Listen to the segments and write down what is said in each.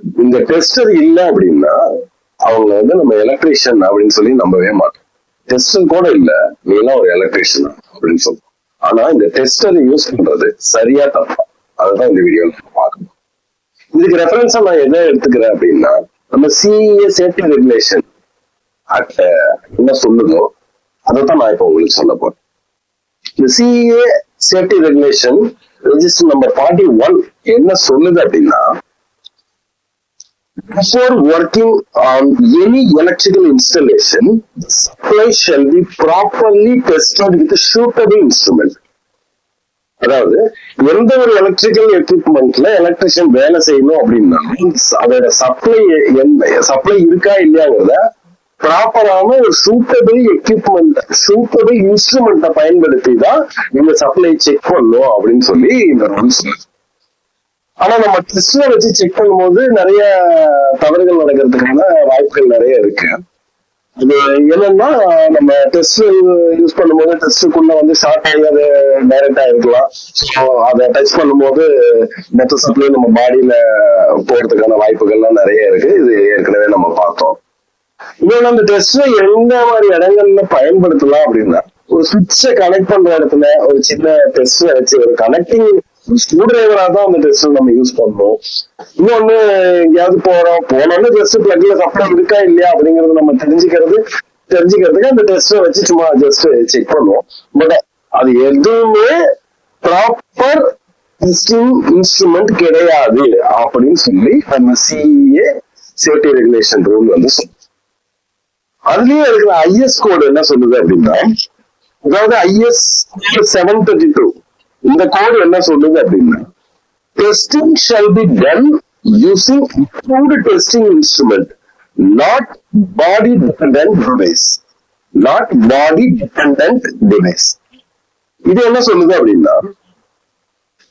இந்த டெஸ்டர் இல்ல அப்படின்னா அவங்க வந்து நம்ம எலக்ட்ரீஷியன் அப்படின்னு சொல்லி நம்பவே மாட்டோம். டெஸ்டர் கூட இல்ல நீ எல்லாம் ஒரு எலக்ட்ரீஷியன் அப்படின்னு சொல்லுவோம் ஆனா இந்த டெஸ்டர் யூஸ் பண்றது சரியா தப்பா? அதுதான் இந்த வீடியோல பார்க்கணும். இதுக்கு ரெஃபரன்ஸா நான் எதை எடுத்துக்கிறேன் அப்படின்னா நம்ம சிஏ சேஃப்டி ரெகுலேஷன் அட்ல என்ன சொல்லுதோ அதை நான் இப்போ உங்களுக்கு சொல்ல போறேன். இந்த CA safety regulation register number forty one என்ன சொல்லுது அப்படின்னா Before working on any electrical installation, the supply shall be properly tested with a suitable instrument. அதாவது எந்த ஒரு எலக்ட்ரிக்கல் எக்யூப்மெண்ட்ல எலக்ட்ரிஷியன் வேலை செய்யணும் அப்படின்னா அதோட சப்ளை சப்ளை இருக்கா இல்லையாங்கிறத ப்ராப்பரான ஒரு சூட்டபிள் எக்யூப்மெண்ட் சூட்டபிள் இன்ஸ்ட்ருமெண்ட்டை பயன்படுத்தி தான் இந்த சப்ளை செக் பண்ணும் அப்படின்னு சொல்லி இந்த ரூல்ஸ் ஆனா நம்ம டெஸ்ட்ல வச்சு செக் பண்ணும்போது நிறைய தவறுகள் நடக்கிறதுக்கான வாய்ப்புகள் நிறைய இருக்கு. இது என்னன்னா நம்ம டெஸ்ட் யூஸ் பண்ணும்போது டெஸ்ட்டுக்குள்ள வந்து ஷார்ட் ஆகி அது டைரக்டா இருக்கலாம். ஸோ அதை டச் பண்ணும்போது மொத்த சப்ளை நம்ம பாடியில போறதுக்கான வாய்ப்புகள்லாம் நிறைய இருக்கு. இது ஏற்கனவே நம்ம பார்த்தோம். இன்னொன்று அந்த டெஸ்ட் எந்த மாதிரி இடங்கள்ல பயன்படுத்தலாம் அப்படின்னா ஒரு சுவிட்சை கனெக்ட் பண்ற இடத்துல ஒரு சின்ன டெஸ்ட் வச்சு ஒரு கனெக்டிங் ஸ்க்ரூ டிரைவரா தான் அந்த டெஸ்ட் நம்ம யூஸ் பண்ணோம் இன்னொன்னு எங்கேயாவது போறோம் போனோம்னு ஜஸ்ட் பிளக்ல சப்ளை இருக்கா இல்லையா அப்படிங்கறது நம்ம தெரிஞ்சுக்கிறது தெரிஞ்சுக்கிறதுக்கு அந்த டெஸ்ட்டை வச்சு சும்மா ஜஸ்ட் செக் பண்ணுவோம். பட் அது எதுவுமே ப்ராப்பர் டெஸ்டிங் இன்ஸ்ட்ருமெண்ட் கிடையாது அப்படின்னு சொல்லி நம்ம சிஏ சேஃப்டி ரெகுலேஷன் ரூல் வந்து சொல்லுது. அதுலயே இருக்கிற ஐஎஸ் கோடு என்ன சொல்லுது அப்படின்னா அதாவது ஐஎஸ் செவன் தேர்ட்டி டூ இந்த கோடு என்ன சொல்லுது அப்படின்னா testing shall be done using approved testing instrument not body dependent device not body dependent device இது என்ன சொல்லுது அப்படின்னா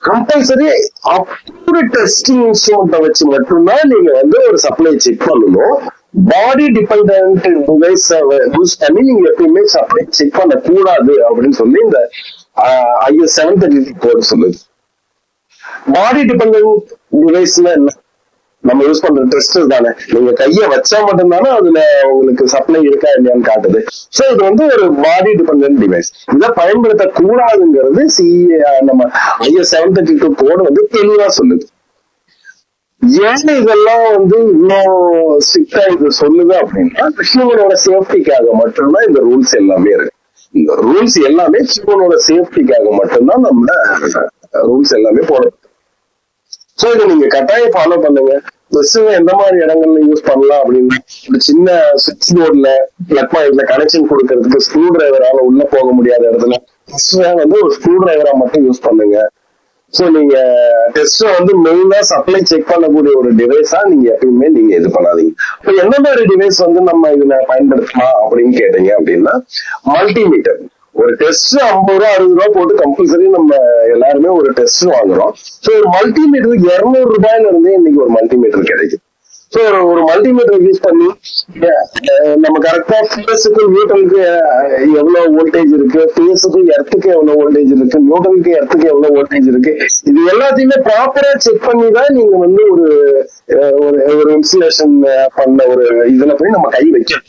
கம்பல்சரி அப்ரூவ்டு டெஸ்டிங் இன்ஸ்ட்ருமெண்ட்டை வச்சு மட்டும்தான் நீங்க வந்து ஒரு சப்ளை செக் பண்ணணும். பாடி டிபெண்ட் டிவைஸ் யூஸ் பண்ணி நீங்க எப்பயுமே சப்ளை செக் பண்ண கூடாது அப்படின்னு சொல்லி இந்த ஐஎஸ் செவன் தேர்ட்டி போட சொல்லுது. பாடி டிபெண்ட் டிவைஸ்னா என்ன? நம்ம யூஸ் பண்ற டெஸ்டர் தானே. நீங்க கைய வச்சா மட்டும்தானே அதுல உங்களுக்கு சப்ளை இருக்கா இல்லையான்னு காட்டுது. சோ இது வந்து ஒரு பாடி டிபெண்டன்ட் டிவைஸ் இதை பயன்படுத்த கூடாதுங்கிறது சி நம்ம IS seven thirty two code வந்து தெளிவா சொல்லுது. ஏன் இதெல்லாம் வந்து இவ்வளவு ஸ்ட்ரிக்டா இது சொல்லுது அப்படின்னா கிருஷ்ணவனோட சேஃப்டிக்காக மட்டும்தான் இந்த ரூல்ஸ் எல்லாமே இருக்கு. ரூல்ஸ் எல்லாமே ஹியூமனோட சேஃப்டிக்காக மட்டும்தான் நம்ம ரூல்ஸ் எல்லாமே போடுறது சோ இதை நீங்க கட்டாயம் ஃபாலோ பண்ணுங்க. பஸ் எந்த மாதிரி இடங்கள்ல யூஸ் பண்ணலாம் அப்படின்னா ஒரு சின்ன சுவிட்ச் போர்ட்ல பிளக் பாயிண்ட்ல கனெக்ஷன் கொடுக்கறதுக்கு ஸ்க்ரூ டிரைவரால உள்ள போக முடியாத இடத்துல ஃபர்ஸ்ட் வந்து ஒரு ஸ்க்ரூ டிரைவரா மட்டும் யூஸ் பண்ணுங்க. சோ நீங்க டெஸ்ட் வந்து மெயினா சப்ளை செக் பண்ணக்கூடிய ஒரு டிவைஸா நீங்க எப்பயுமே நீங்க இது பண்ணாதீங்க. இப்போ எந்த மாதிரி டிவைஸ் வந்து நம்ம இதுல பயன்படுத்தலாம் அப்படின்னு கேட்டீங்க அப்படின்னா மல்டிமீட்டர் ஒரு டெஸ்ட் ஐம்பது ரூபா அறுபது ரூபா போட்டு கம்பல்சரி நம்ம எல்லாருமே ஒரு டெஸ்ட் வாங்குறோம். ஸோ ஒரு மல்டிமீட்டருக்கு இருநூறு ரூபாயில இருந்தே இன்னைக்கு ஒரு மல்டிமீட்டர் கிடைக்கும் ஸோ ஒரு மல்டிமீட்டர் யூஸ் பண்ணி நம்ம கரெக்டா பிஎஸ்க்கு நியூட்டனுக்கு எவ்வளவு வோல்டேஜ் இருக்கு? ஃபேஸுக்கு எர்த்துக்கு எவ்வளவு வோல்டேஜ் இருக்கு? நியூட்டனுக்கு எர்த்துக்கு எவ்வளவு வோல்டேஜ் இருக்கு? இது எல்லாத்தையுமே ப்ராப்பரா செக் பண்ணி தான் நீங்க வந்து ஒரு ஒரு ஒரு இன்சுலேஷன் பண்ண ஒரு இதுல போய் நம்ம கை வைக்கணும்.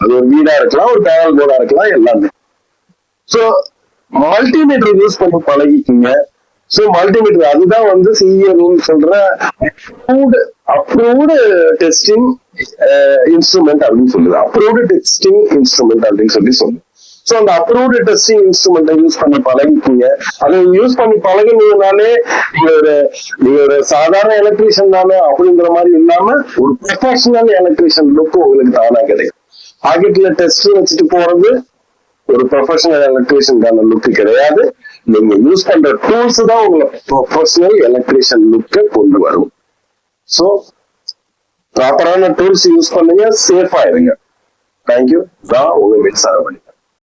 அது ஒரு வீடா இருக்கலாம் ஒரு பேனல் போர்டா இருக்கலாம் எல்லாமே. சோ மல்டிமீட்டர் யூஸ் பண்ணி பழகிக்கிங்க. சோ மல்டிமீட்டர் அதுதான் வந்து சிஏ ரூல் சொல்ற அப்ரூவ்டு அப்ரூவ்டு டெஸ்டிங் இன்ஸ்ட்ருமெண்ட் அப்படின்னு சொல்லுது. அப்ரூவ்டு டெஸ்டிங் இன்ஸ்ட்ருமெண்ட் அப்படின்னு சொல்லி சொல்லுது. சோ அந்த அப்ரூவ்டு டெஸ்டிங் இன்ஸ்ட்ருமெண்ட்டை யூஸ் பண்ணி பழகிக்கீங்க அதை யூஸ் பண்ணி பழகினீங்கனாலே நீங்க ஒரு நீங்க ஒரு சாதாரண எலக்ட்ரீஷியன் தானே அப்படிங்கிற மாதிரி இல்லாம ஒரு ப்ரொஃபஷனல் எலக்ட்ரீஷியன் லுக் உங்களுக்கு தானா கிடைக்கும். பாக்கெட்ல டெஸ்ட் வச்சுட்டு போறது ஒரு ப்ரொஃபஷனல் எலக்ட்ரீஷியனுக்கான லுக் கிடையாது. நீங்க யூஸ் பண்ற டூல்ஸ் தான் உங்களை ப்ரொஃபஷனல் எலக்ட்ரிஷியன் லுக்க கொண்டு வரும். சோ ப்ராப்பரான டூல்ஸ் யூஸ் பண்ணுங்க சேஃபா இருங்க. தேங்க்யூ தான் உங்க மின்சாரமணி